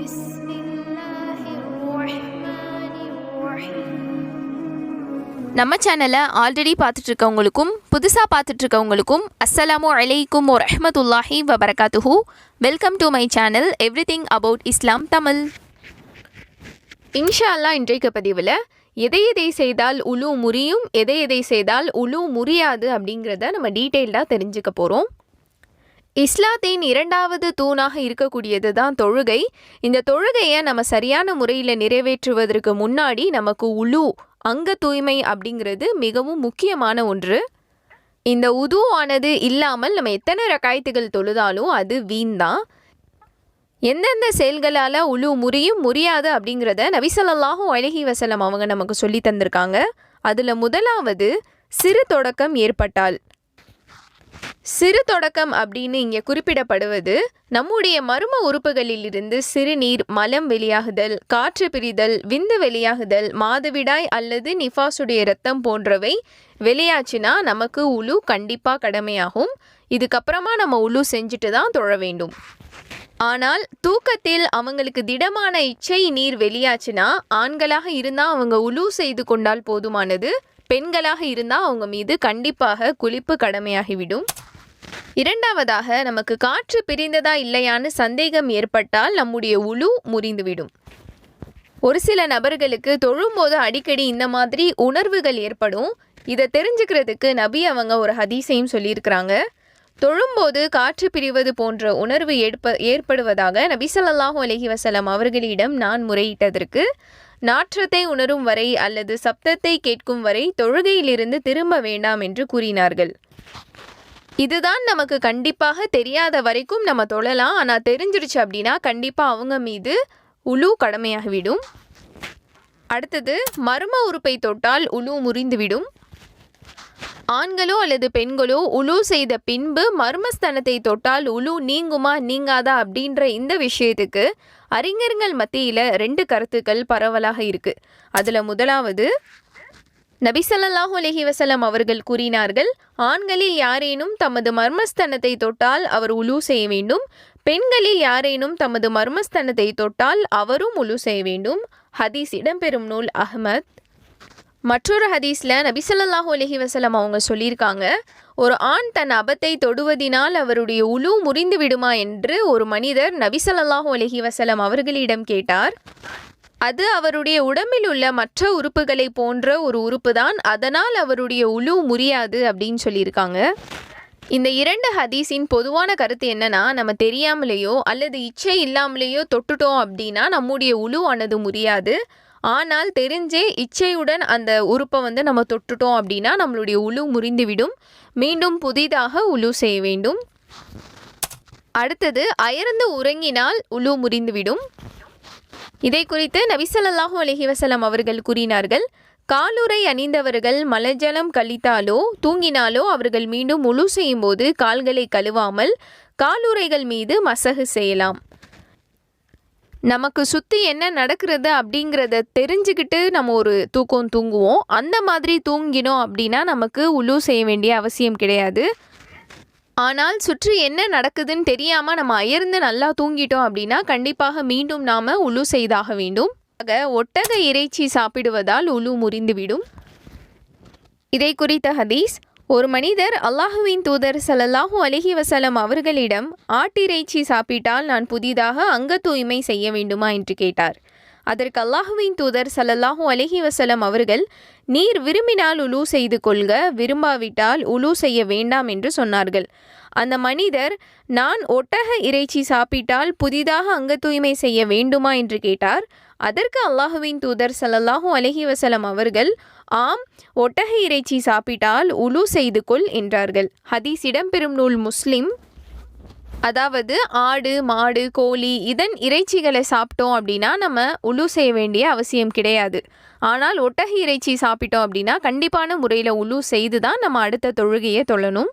بسم الله الرحمن الرحيم நம்ம சேனலை ஆல்ரெடி பார்த்துட்டு இருக்கவங்களுக்கும் புதுசாக பார்த்துட்டு இருக்கவங்களுக்கும் அஸ்ஸலாமு அலைக்கும் வரஹ்மத்துல்லாஹி வபரகாத்துஹு welcome to my channel everything about Islam Tamil இன்ஷா அல்லாஹ் இன்றைக்கு பதிவில் எதை எதை செய்தால் உலு முறியும் எதை எதை செய்தால் உலு முறியாது அப்படிங்கிறத நம்ம டீட்டெயில்டாக தெரிஞ்சுக்க போகிறோம் இஸ்லாத்தின் இரண்டாவது தூணாக இருக்கக்கூடியது தான் தொழுகை. இந்த தொழுகையை நம்ம சரியான முறையில் நிறைவேற்றுவதற்கு முன்னாடி நமக்கு உலு அங்க தூய்மை அப்படிங்கிறது மிகவும் முக்கியமான ஒன்று. இந்த உதுவானது ஆனது இல்லாமல் நம்ம எத்தனை ரக்காயத்துகள் தொழுதாலும் அது வீண் தான் எந்தெந்த செயல்களால் உழு முறியும் முறியாது அப்படிங்கிறத நபிசல்லாஹூ அழகி வசலம் அவங்க நமக்கு சொல்லி தந்திருக்காங்க. அதில் முதலாவது சிறு தொடக்கம் ஏற்பட்டால். சிறு தொடக்கம் அப்படின்னு இங்கே குறிப்பிடப்படுவது நம்முடைய மர்ம உறுப்புகளிலிருந்து சிறுநீர் மலம் வெளியாகுதல் காற்று பிரிதல் விந்து வெளியாகுதல் மாதவிடாய் அல்லது நிஃபாசுடைய ரத்தம் போன்றவை வெளியாச்சுன்னா நமக்கு உழு கண்டிப்பாக கடமையாகும். இதுக்கப்புறமா நம்ம உழு செஞ்சுட்டு தான் தொழ வேண்டும். ஆனால் தூக்கத்தில் அவங்களுக்கு திடமான இச்சை நீர் வெளியாச்சுன்னா ஆண்களாக இருந்தால் அவங்க உழு செய்து கொண்டால் போதுமானது. பெண்களாக இருந்தால் அவங்க மீது கண்டிப்பாக குளிப்பு கடமையாகிவிடும். இரண்டாவதாக நமக்கு காற்று பிரிந்ததா இல்லையான்னு சந்தேகம் ஏற்பட்டால் நம்முடைய உழு முறிந்துவிடும். ஒரு சில நபர்களுக்கு தொழும்போது அடிக்கடி இந்த மாதிரி உணர்வுகள் ஏற்படும். இதை தெரிஞ்சுக்கிறதுக்கு நபி அவங்க ஒரு ஹதீசையும் சொல்லியிருக்கிறாங்க. தொழும்போது காற்று பிரிவது போன்ற உணர்வு ஏற்ப ஏற்படுவதாக நபி சொல்லாஹூ அலஹி வசலம் அவர்களிடம் நான் முறையிட்டதற்கு நாற்றத்தை உணரும் வரை அல்லது சப்தத்தை கேட்கும் வரை தொழுகையிலிருந்து திரும்ப வேண்டாம் என்று கூறினார்கள். இதுதான் நமக்கு கண்டிப்பாக தெரியாத வரைக்கும் நம்ம தொழலாம். ஆனால் தெரிஞ்சிருச்சு அப்படின்னா கண்டிப்பாக அவங்க மீது உலு கடமையாகிவிடும். அடுத்தது மர்ம உறுப்பை தொட்டால் உலு முறிந்துவிடும். ஆண்களோ அல்லது பெண்களோ உலு செய்த பின்பு மர்மஸ்தனத்தை தொட்டால் உழு நீங்குமா நீங்காதா அப்படின்ற இந்த விஷயத்துக்கு அறிஞர்கள் மத்தியில் ரெண்டு கருத்துக்கள் பரவலாக இருக்கு. அதில் முதலாவது நபிசல்லாஹு அலஹி வசலம் அவர்கள் கூறினார்கள் ஆண்களில் யாரேனும் தமது மர்மஸ்தனத்தை தொட்டால் அவர் உலு செய்ய வேண்டும். பெண்களில் யாரேனும் தமது மர்மஸ்தனத்தை தொட்டால் அவரும் உலு செய்ய வேண்டும். ஹதீஸ் இடம்பெறும் நூல் அஹ்மத். மற்றொரு ஹதீஸில் நபி அலஹி வசலம் அவங்க சொல்லியிருக்காங்க ஒரு ஆண் தன் அபத்தை தொடுவதினால் அவருடைய உழு முறிந்து விடுமா? என்று ஒரு மனிதர் நபி அலஹி வசலம் அவர்களிடம் கேட்டார். அது அவருடைய உடம்பில் உள்ள மற்ற உறுப்புகளை போன்ற ஒரு உறுப்பு தான். அதனால் அவருடைய உழு முறியாது அப்படின்னு சொல்லியிருக்காங்க. இந்த இரண்டு ஹதீஸின் பொதுவான கருத்து என்னன்னா நம்ம தெரியாமலேயோ அல்லது இச்சை இல்லாமலேயோ தொட்டுட்டோம் அப்படின்னா நம்முடைய உழுவானது ஆனது முறியாது. ஆனால் தெரிஞ்சே இச்சையுடன் அந்த உறுப்பை வந்து நம்ம தொட்டுட்டோம் அப்படின்னா நம்மளுடைய உழு முறிந்துவிடும். மீண்டும் புதிதாக உழு செய்ய வேண்டும். அடுத்தது அயர்ந்து உறங்கினால் உழு முறிந்துவிடும். இதை குறித்து நபிசல்லாஹூ அலஹி வசலம் அவர்கள் கூறினார்கள். காலுறை அணிந்தவர்கள் மலஜலம் கழித்தாலோ தூங்கினாலோ அவர்கள் மீண்டும் முழு செய்யும்போது கால்களை கழுவாமல் காலுரைகள் மீது மசகு செய்யலாம். நமக்கு சுற்றி என்ன நடக்கிறது அப்படிங்கிறத தெரிஞ்சுக்கிட்டு நம்ம ஒரு தூக்கம் தூங்குவோம். அந்த மாதிரி தூங்கினோம் அப்படின்னா நமக்கு உழு செய்ய வேண்டிய அவசியம் கிடையாது. ஆனால் சுற்றி என்ன நடக்குதுன்னு தெரியாமல் நம்ம அயர்ந்து நல்லா தூங்கிட்டோம் அப்படின்னா கண்டிப்பாக மீண்டும் நாம் உழு செய்தாக வேண்டும். ஆக ஒட்டக இறைச்சி சாப்பிடுவதால் உழு முறிந்துவிடும். இதை குறித்த ஹதீஸ் ஒரு மனிதர் அல்லாஹுவின் தூதர் சலல்லாஹூ அலஹி வசலம் அவர்களிடம் ஆட்டிறைச்சி சாப்பிட்டால் நான் புதிதாக அங்க தூய்மை செய்ய வேண்டுமா? என்று கேட்டார். அதற்கு அல்லாஹுவின் தூதர் ஸல்லல்லாஹு அலஹி வசலம் அவர்கள் நீர் விரும்பினால் உலு செய்து கொள்க விரும்பாவிட்டால் உலு செய்ய வேண்டாம் என்று சொன்னார்கள். அந்த மனிதர் நான் ஒட்டக இறைச்சி சாப்பிட்டால் புதிதாக அங்க தூய்மை செய்ய வேண்டுமா? என்று கேட்டார். அதற்கு அல்லாஹுவின் தூதர் ஸல்லல்லாஹு அலஹி வசலம் அவர்கள் ஆம் ஒட்டக இறைச்சி சாப்பிட்டால் உலு செய்து கொள் என்றார்கள். ஹதீஸ் இடம்பெறும் நூல் முஸ்லிம் அதாவது ஆடு மாடு கோழி இதன் இறைச்சிகளை சாப்பிட்டோம் அப்படின்னா நம்ம உலு செய்ய வேண்டிய அவசியம் கிடையாது. ஆனால் ஒட்டக இறைச்சி சாப்பிட்டோம் அப்படின்னா கண்டிப்பான முறையில் உலு செய்து தான் நம்ம அடுத்த தொழுகையை தொழணும்.